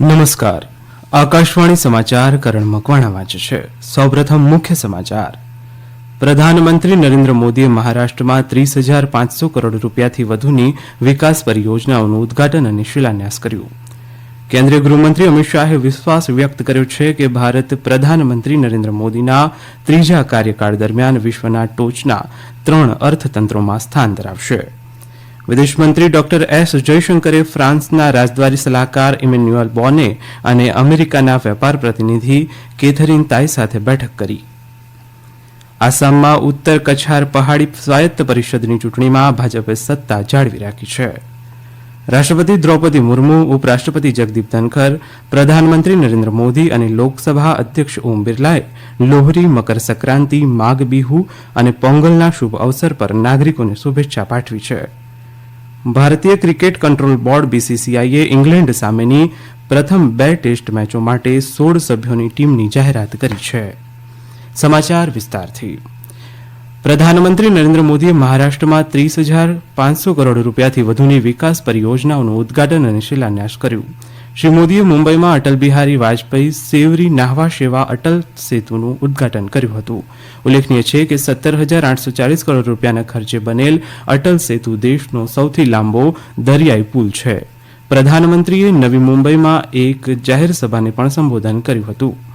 નમસ્કાર. આકાશવાણી સમાચાર કરણ મકવાણા વાંચે છે. સૌપ્રથમ મુખ્ય સમાચાર. પ્રધાનમંત્રી નરેન્દ્ર મોદીએ મહારાષ્ટ્રમાં ત્રીસ હજાર પાંચસો કરોડ રૂપિયાથી વધુની વિકાસ પરિયોજનાઓનું ઉદઘાટન અને શિલાન્યાસ કર્યું. કેન્દ્રીય ગૃહમંત્રી અમિત શાહે વિશ્વાસ વ્યક્ત કર્યો છે કે ભારત પ્રધાનમંત્રી નરેન્દ્ર મોદીના ત્રીજા કાર્યકાળ દરમિયાન વિશ્વના ટોચના ત્રણ અર્થતંત્રોમાં સ્થાન ધરાવશે. વિદેશમંત્રી ડોક્ટર એસ જયશંકરે ફ્રાન્સના રાજદ્વારી સલાહકાર ઇમેન્યુઅલ બોને અને અમેરિકાના વેપાર પ્રતિનિધિ કેથરીન તાઈ સાથે બેઠક કરી. આસામમાં ઉત્તર કછાર પહાડી સ્વાયત્ત પરિષદની ચૂંટણીમાં ભાજપે સત્તા જાળવી રાખી છે. રાષ્ટ્રપતિ દ્રૌપદી મુર્મુ, ઉપરાષ્ટ્રપતિ જગદીપ ધનખર, પ્રધાનમંત્રી નરેન્દ્ર મોદી અને લોકસભા અધ્યક્ષ ઓમ બિરલાએ લોહરી, મકર સંક્રાંતિ, માઘ બિહુ અને પોંગલના શુભ અવસર પર નાગરિકોને શુભેચ્છા પાઠવી છે. ભારતીય ક્રિકેટ કંટ્રોલ બોર્ડ બીસીસીઆઈએ ઇંગ્લેન્ડ સામેની પ્રથમ બે ટેસ્ટ મેચો માટે સોળ સભ્યોની ટીમની જાહેરાત કરી છે. સમાચાર વિસ્તારથી. પ્રધાનમંત્રી નરેન્દ્ર મોદીએ મહારાષ્ટ્રમાં ત્રીસ હજાર પાંચસો કરોડ રૂપિયાથી વધુની વિકાસ પરિયોજનાઓનું ઉદઘાટન અને શિલાન્યાસ કર્યું. શ્રી મોદીએ મુંબઈમાં અટલ બિહારી વાજપેયી સેવરી નાહવા સેવા અટલ સેતુનું ઉદઘાટન કર્યું હતું. ઉલ્લેખનીય છે કે સત્તર હજાર આઠસો ચાલીસ કરોડ રૂપિયાના ખર્ચે બનેલ અટલ સેતુ દેશનો સૌથી લાંબો દરિયાઈ પુલ છે. પ્રધાનમંત્રીએ નવી મુંબઈમાં એક જાહેર સભાને પણ સંબોધન કર્યું હતું.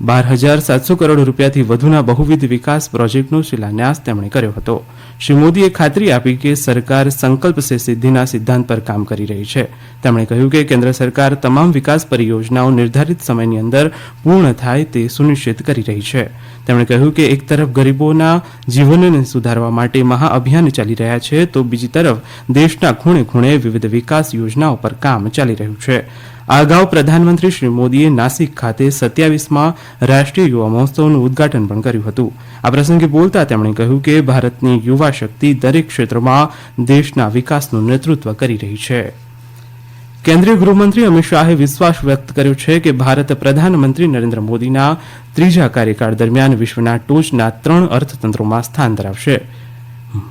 બાર હજાર સાતસો કરોડ રૂપિયાથી વધુના બહુવિધ વિકાસ પ્રોજેક્ટનો શિલાન્યાસ તેમણે કર્યો હતો. શ્રી મોદીએ ખાતરી આપી કે સરકાર સંકલ્પ સે સિદ્ધિના સિદ્ધાંત પર કામ કરી રહી છે. તેમણે કહ્યું કે કેન્દ્ર સરકાર તમામ વિકાસ પરિયોજનાઓ નિર્ધારિત સમયની અંદર પૂર્ણ થાય તે સુનિશ્ચિત કરી રહી છે. તેમણે કહ્યું કે એક તરફ ગરીબોના જીવનને સુધારવા માટે મહાઅભિયાન ચાલી રહ્યા છે, તો બીજી તરફ દેશના ખૂણે ખૂણે વિવિધ વિકાસ યોજનાઓ પર કામ ચાલી રહ્યું છે. આ અગાઉ પ્રધાનમંત્રી શ્રી મોદીએ નાસિક ખાતે સત્યાવીસમાં રાષ્ટ્રીય યુવા મહોત્સવનું ઉદઘાટન પણ કર્યું હતું. આ પ્રસંગે બોલતા તેમણે કહ્યું કે ભારતની યુવા શક્તિ દરેક ક્ષેત્રમાં દેશના વિકાસનું નેતૃત્વ કરી રહી છે. કેન્દ્રીય ગૃહમંત્રી અમિત શાહે વિશ્વાસ વ્યક્ત કર્યો છે કે ભારત પ્રધાનમંત્રી નરેન્દ્ર મોદીના ત્રીજા કાર્યકાળ દરમિયાન વિશ્વના ટોચના ત્રણ અર્થતંત્રોમાં સ્થાન ધરાવશે.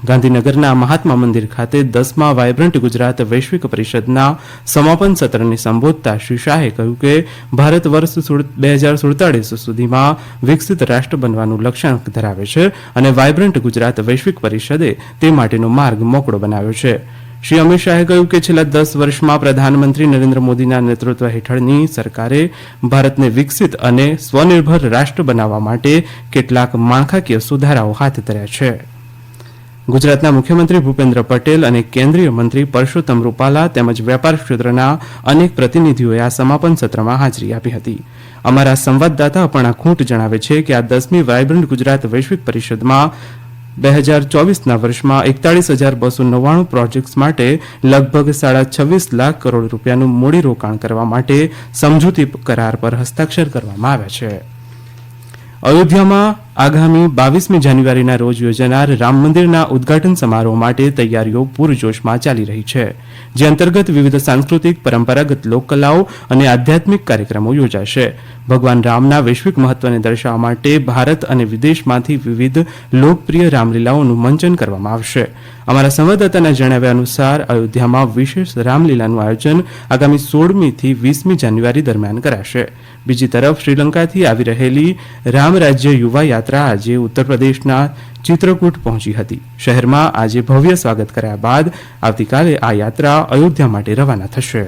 ગાંધીનગરના મહાત્મા મંદિર ખાતે દસમા વાયબ્રન્ટ ગુજરાત વૈશ્વિક પરિષદના સમાપન સત્રને સંબોધતા શ્રી શાહે કહ્યું કે ભારત વર્ષ બે હજાર સુડતાળીસ સુધીમાં વિકસિત રાષ્ટ્ર બનવાનું લક્ષ્યાંક ધરાવે છે અને વાયબ્રન્ટ ગુજરાત વૈશ્વિક પરિષદે તે માટેનો માર્ગ મોકળો બનાવ્યો છે. શ્રી અમિત શાહે કહ્યું કે છેલ્લા દસ વર્ષમાં પ્રધાનમંત્રી નરેન્દ્ર મોદીના નેતૃત્વ હેઠળની સરકારે ભારતને વિકસિત અને સ્વનિર્ભર રાષ્ટ્ર બનાવવા માટે કેટલાક માળખાકીય સુધારાઓ હાથ ધર્યા છે. ગુજરાતના મુખ્યમંત્રી ભૂપેન્દ્ર પટેલ અને કેન્દ્રીય મંત્રી પરસોત્તમ રૂપાલા તેમજ વેપાર ક્ષેત્રના અનેક પ્રતિનિધિઓએ આ સમાપન સત્રમાં હાજરી આપી હતી. અમારા સંવાદદાતા અપર્ણા ખૂંટ જણાવે છે કે આ દસમી વાયબ્રન્ટ ગુજરાત વૈશ્વિક પરિષદમાં બે હજાર ચોવીસના વર્ષમાં એકતાળીસ હજાર બસો નવ્વાણું પ્રોજેક્ટ્સ માટે લગભગ સાડા છવ્વીસ લાખ કરોડ રૂપિયાનું મૂડીરોકાણ કરવા માટે સમજૂતી કરાર પર હસ્તાક્ષર કરવામાં આવ્યા છે. અયોધ્યામાં આગામી બાવીસમી જાન્યુઆરીના રોજ યોજાનાર રામ મંદિરના ઉદઘાટન સમારોહ માટે તૈયારીઓ પૂરજોશમાં ચાલી રહી છે, જે અંતર્ગત વિવિધ સાંસ્કૃતિક, પરંપરાગત લોકકલાઓ અને આધ્યાત્મિક કાર્યક્રમો યોજાશે. ભગવાન રામના વૈશ્વિક મહત્વને દર્શાવવા માટે ભારત અને વિદેશમાંથી વિવિધ લોકપ્રિય રામલીલાઓનું મંચન કરવામાં આવશે. અમારા સંવાદદાતાના જણાવ્યા અનુસાર, અયોધ્યામાં વિશેષ રામલીલાનું આયોજન આગામી સોળમીથી વીસમી જાન્યુઆરી દરમિયાન કરાશે. બીજી તરફ શ્રીલંકાથી આવી રહેલી રામ રાજ્ય યુવા યાત્રા આજે ઉત્તર પ્રદેશના ચિત્રકૂટ પહોંચી હતી. શહેરમાં આજે ભવ્ય સ્વાગત કર્યા બાદ આવતીકાલે આ યાત્રા અયોધ્યા માટે રવાના થશે.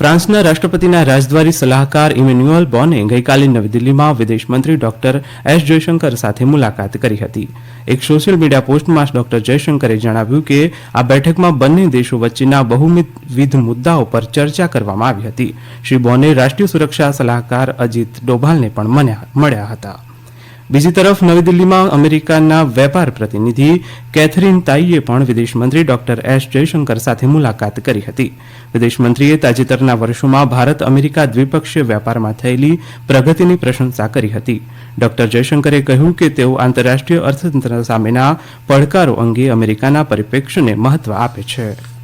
ફ્રાન્સના રાષ્ટ્રપતિના રાજદ્વારી સલાહકાર ઇમેન્યુઅલ બોને ગઈકાલે નવી દિલ્હીમાં વિદેશ મંત્રી ડોક્ટર એસ જયશંકર સાથે મુલાકાત કરી હતી. એક સોશિયલ મીડિયા પોસ્ટમાં ડોક્ટર જયશંકરે જણાવ્યું કે, આ બેઠકમાં બંને દેશો વચ્ચેના બહુવિધ મુદ્દાઓ પર ચર્ચા કરવામાં આવી હતી. શ્રી બોને રાષ્ટ્રીય સુરક્ષા સલાહકાર અજીત ડોભાલને પણ મળ્યા હતા. બીજી તરફ નવી દિલ્હીમાં અમેરિકાના વેપાર પ્રતિનિધિ કેથરીન તાઈએ પણ વિદેશમંત્રી ડોક્ટર એસ જયશંકર સાથે મુલાકાત કરી હતી. વિદેશમંત્રીએ તાજેતરના વર્ષોમાં ભારત અમેરિકા દ્વિપક્ષીય વેપારમાં થયેલી પ્રગતિની પ્રશંસા કરી હતી. ડોક્ટર જયશંકરે કહ્યું કે તેઓ આંતરરાષ્ટ્રીય અર્થતંત્ર સામેના પડકારો અંગે અમેરિકાના પરિપ્રેક્ષ્યને મહત્વ આપે છે.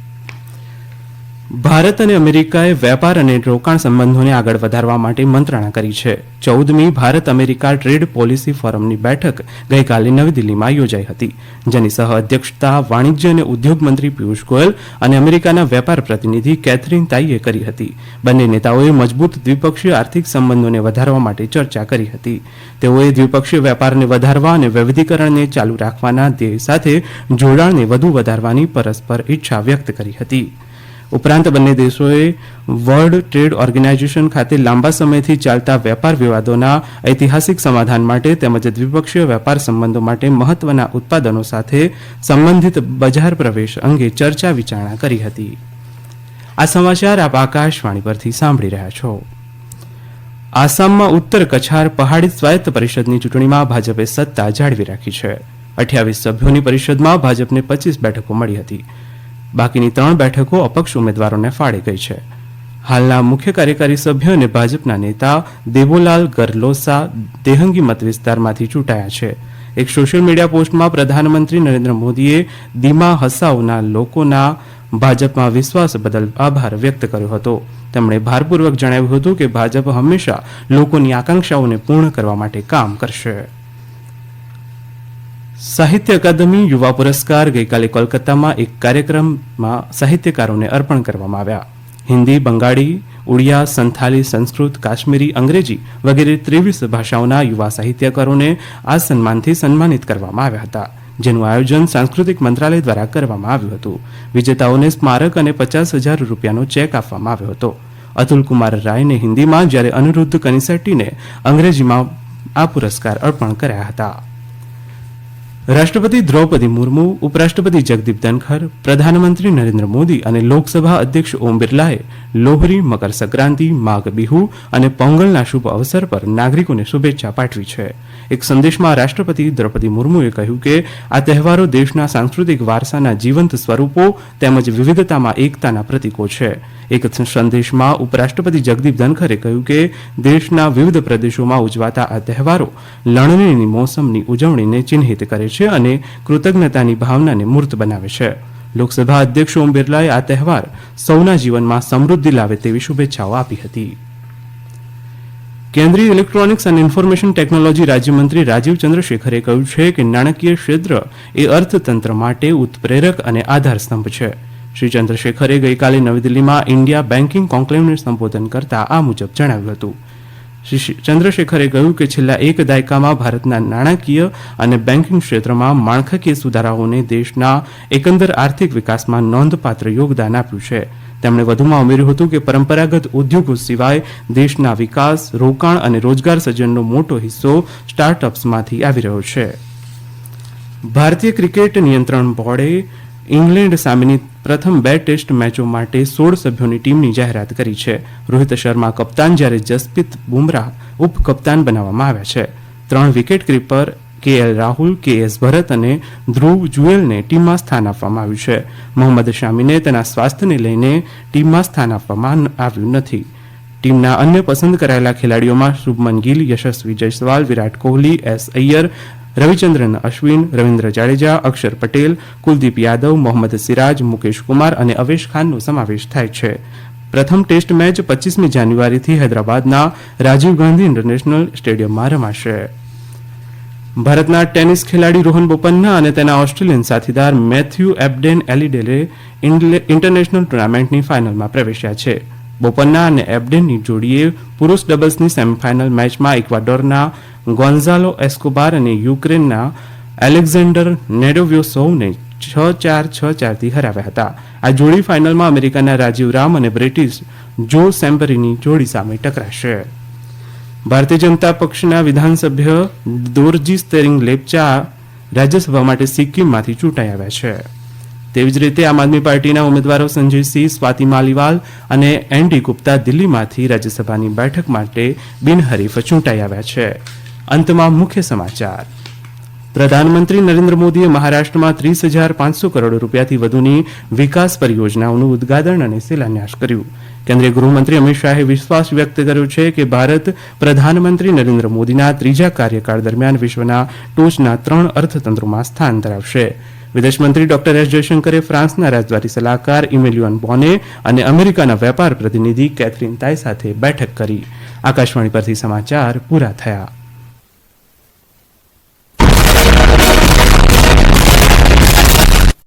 ભારત અને અમેરિકાએ વેપાર અને રોકાણ સંબંધોને આગળ વધારવા માટે મંત્રણા કરી છે. ચૌદમી ભારત અમેરિકા ટ્રેડ પોલિસી ફોરમની બેઠક ગઈકાલે નવી દિલ્હીમાં યોજાઈ હતી. જેની સહ અધ્યક્ષતા વાણિજ્ય અને ઉદ્યોગ મંત્રી પિયુષ ગોયલ અને અમેરિકાના વેપાર પ્રતિનિધિ કેથરીન તાઈએ કરી હતી. બંને નેતાઓએ મજબૂત દ્વિપક્ષીય આર્થિક સંબંધોને વધારવા માટે ચર્ચા કરી હતી. તેઓએ દ્વિપક્ષીય વેપારને વધારવા અને વૈવિધીકરણને ચાલુ રાખવાના ધ્યેય સાથે જોડાણને વધુ વધારવાની પરસ્પર ઈચ્છા વ્યક્ત કરી હતી. ઉપરાંત બંને દેશોએ વર્લ્ડ ટ્રેડ ઓર્ગેનાઇઝેશન ખાતે લાંબા સમયથી ચાલતા વેપાર વિવાદોના ઐતિહાસિક સમાધાન માટે તેમજ દ્વિપક્ષીય વેપાર સંબંધો માટે મહત્વના ઉત્પાદનો સાથે સંબંધિત બજાર પ્રવેશ અંગે ચર્ચા વિચારણા કરી હતી. આ સમાચાર આપ આકાશવાણી પરથી સાંભળી રહ્યા છો. આસામમાં ઉત્તર કછાર પહાડી સ્વાયત્ત પરિષદની ચૂંટણીમાં ભાજપે સત્તા જાળવી રાખી છે. અઠ્યાવીસ સભ્યોની પરિષદમાં ભાજપને પચીસ બેઠકો મળી હતી. બાકીની ત્રણ બેઠકો અપક્ષ ઉમેદવારોને ફાળે ગઈ છે. હાલના મુખ્ય કાર્યકારી સભ્ય અને ભાજપના નેતા દેવોલાલ ગરલોસા દેહંગી મત વિસ્તારમાંથી ચૂંટાયા છે. એક સોશિયલ મીડિયા પોસ્ટમાં પ્રધાનમંત્રી નરેન્દ્ર મોદીએ દીમા હસાઓના લોકોના ભાજપમાં વિશ્વાસ બદલ આભાર વ્યક્ત કર્યો હતો. તેમણે ભારપૂર્વક જણાવ્યું હતું કે ભાજપ હંમેશા લોકોની આકાંક્ષાઓને પૂર્ણ કરવા માટે કામ કરશે. સાહિત્ય અકાદમી યુવા પુરસ્કાર ગઈકાલે કોલકાતામાં એક કાર્યક્રમમાં સાહિત્યકારોને અર્પણ કરવામાં આવ્યા. હિન્દી, બંગાળી, ઉડિયા, સંથાલી, સંસ્કૃત, કાશ્મીરી, અંગ્રેજી વગેરે ત્રેવીસ ભાષાઓના યુવા સાહિત્યકારોને આ સન્માનથી સન્માનિત કરવામાં આવ્યા હતા, જેનું આયોજન સાંસ્કૃતિક મંત્રાલય દ્વારા કરવામાં આવ્યું હતું. વિજેતાઓને સ્મારક અને પચાસ હજાર રૂપિયાનો ચેક આપવામાં આવ્યો હતો. અતુલ કુમાર રાયને હિન્દીમાં જ્યારે અનિરુદ્ધ કનિસેટ્ટીને અંગ્રેજીમાં આ પુરસ્કાર અર્પણ કર્યા હતા. રાષ્ટ્રપતિ દ્રૌપદી મુર્મુ, ઉપરાષ્ટ્રપતિ જગદીપ ધનખર, પ્રધાનમંત્રી નરેન્દ્ર મોદી અને લોકસભા અધ્યક્ષ ઓમ બિરલાએ લોહરી, મકર સંક્રાંતિ, માઘ બિહુ અને પોંગલના શુભ અવસર પર નાગરિકોને શુભેચ્છા પાઠવી છે. એક સંદેશમાં રાષ્ટ્રપતિ દ્રૌપદી મુર્મુએ કહ્યું કે, આ તહેવારો દેશના સાંસ્કૃતિક વારસાના જીવંત સ્વરૂપો તેમજ વિવિધતામાં એકતાના પ્રતીકો છે. એક સંદેશમાં ઉપરાષ્ટ્રપતિ જગદીપ ધનખરે કહ્યું કે, દેશના વિવિધ પ્રદેશોમાં ઉજવાતા આ તહેવારો લણણીની મોસમની ઉજવણીને ચિહ્નિત કરે છે. અને કૃતજ્ઞતાની ભાવનાને મૂર્ત બનાવે છે. લોકસભા અધ્યક્ષ ઓમ બિરલાએ આ તહેવાર સૌના જીવનમાં સમૃદ્ધિ લાવે તેવી શુભેચ્છાઓ આપી હતી. કેન્દ્રીય ઇલેક્ટ્રોનિક્સ અને ઇન્ફોર્મેશન ટેકનોલોજી રાજ્યમંત્રી રાજીવ ચંદ્રશેખરે કહ્યું છે કે નાણાકીય ક્ષેત્ર એ અર્થતંત્ર માટે ઉત્પ્રેરક અને આધારસ્તંભ છે. શ્રી ચંદ્રશેખરે ગઈકાલે નવી દિલ્હીમાં ઇન્ડિયા બેન્કિંગ કોન્ક્લેવને સંબોધન કરતા આ મુજબ જણાવ્યું હતું. શ્રી ચંદ્રશેખરે કહ્યું કે છેલ્લા એક દાયકામાં ભારતના નાણાકીય અને બેન્કિંગ ક્ષેત્રમાં માળખાકીય સુધારાઓને દેશના એકંદર આર્થિક વિકાસમાં નોંધપાત્ર યોગદાન આપ્યું છે. તેમણે વધુમાં ઉમેર્યું હતું કે પરંપરાગત ઉદ્યોગો સિવાય દેશના વિકાસ, રોકાણ અને રોજગાર સર્જનનો મોટો હિસ્સો સ્ટાર્ટઅપ્સમાંથી આવી રહ્યો છે. ભારતીય ક્રિકેટ નિયંત્રણ બોર્ડે ઇંગ્લેન્ડ સામેની પ્રથમ બે ટેસ્ટ મેચો માટે સોળ સભ્યોની ટીમની જાહેરાત કરી છે. રોહિત શર્મા કપ્તાન જ્યારે જસપ્રીત બુમરાહ ઉપકપ્તાન બનાવવામાં આવ્યા છે. ત્રણ wicket keeper K L Rahul, K S Bharat અને ધ્રુવ જુએલને ટીમમાં સ્થાન આપવામાં આવ્યું છે. મોહમ્મદ શામીને તેના સ્વાસ્થ્યને લઈને ટીમમાં સ્થાન આપવામાં આવ્યું નથી. ટીમના અન્ય પસંદ કરાયેલા ખેલાડીઓમાં શુભમન ગિલ, યશસ્વી જયસ્વાલ, વિરાટ કોહલી, એસ અય્યર રવિચંદ્રન, અશ્વિન, રવિન્દ્ર જાડેજા, અક્ષર પટેલ, કુલદીપ યાદવ, મોહમ્મદ સિરાજ, મુકેશ કુમાર અને અવેશ ખાનનો સમાવેશ થાય છે. પ્રથમ ટેસ્ટ મેચ પચીસમી જાન્યુઆરીથી હૈદરાબાદના રાજીવ ગાંધી ઇન્ટરનેશનલ સ્ટેડિયમમાં રમાશે. ભારતના ટેનિસ ખેલાડી રોહન બોપન્ના અને તેના ઓસ્ટ્રેલિયન સાથીદાર મેથ્યુ એબડેન એલિડેલે ઇન્ટરનેશનલ ટુર્નામેન્ટની ફાઇનલમાં પ્રવેશ્યા છે. બોપન્ના અને એબડેનની જોડીએ પુરુષ ડબલ્સની સેમીફાઇનલ મેચમાં ઇક્વાડોરના ગોન્ઝાલો એસ્કોબાર અને યુક્રેનના એલેક્ઝાન્ડર નેડોવ્યોસોવને છ ચાર છ ચારથી હરાવ્યા હતા. આ જોડી ફાઇનલમાં અમેરિકાના રાજીવ રામ અને બ્રિટિશ જો સેમ્પરીની જોડી સામે ટકરાશે. ભારતીય જનતા પક્ષના વિધાનસભ્ય દોરજી સ્તેરિંગ લેપચા રાજ્યસભા માટે સિક્કિમમાંથી ચૂંટાઈ આવ્યા છે. તેવી જ રીતે આમ આદમી પાર્ટીના ઉમેદવારો સંજયસિંહ, સ્વાતિ માલીવાલ અને એનડી ગુપ્તા દિલ્હીમાંથી રાજ્યસભાની બેઠક માટે બિનહરીફ ચૂંટાઈ આવ્યા છે. અંતમાં મુખ્ય સમાચાર. પ્રધાનમંત્રી નરેન્દ્ર મોદીએ મહારાષ્ટ્રમાં ત્રીસ હજાર પાંચસો કરોડ રૂપિયાથી વધુની વિકાસ પરિયોજનાઓનું ઉદઘાટન અને શિલાન્યાસ કર્યું. કેન્દ્રીય ગૃહમંત્રી અમિત શાહે વિશ્વાસ વ્યક્ત કર્યો છે કે ભારત પ્રધાનમંત્રી નરેન્દ્ર મોદીના ત્રીજા કાર્યકાળ દરમિયાન વિશ્વના ટોચના ત્રણ અર્થતંત્રોમાં સ્થાન ધરાવશે. વિદેશમંત્રી ડોક્ટર એસ જયશંકરે ફ્રાન્સના રાજદ્વારી સલાહકાર ઇમેલ્યુઅન બોને અને અમેરિકાના વેપાર પ્રતિનિધિ કેથરીન તાઈ સાથે બેઠક કરી. આકાશવાણી પરથી સમાચાર પૂરા થયા.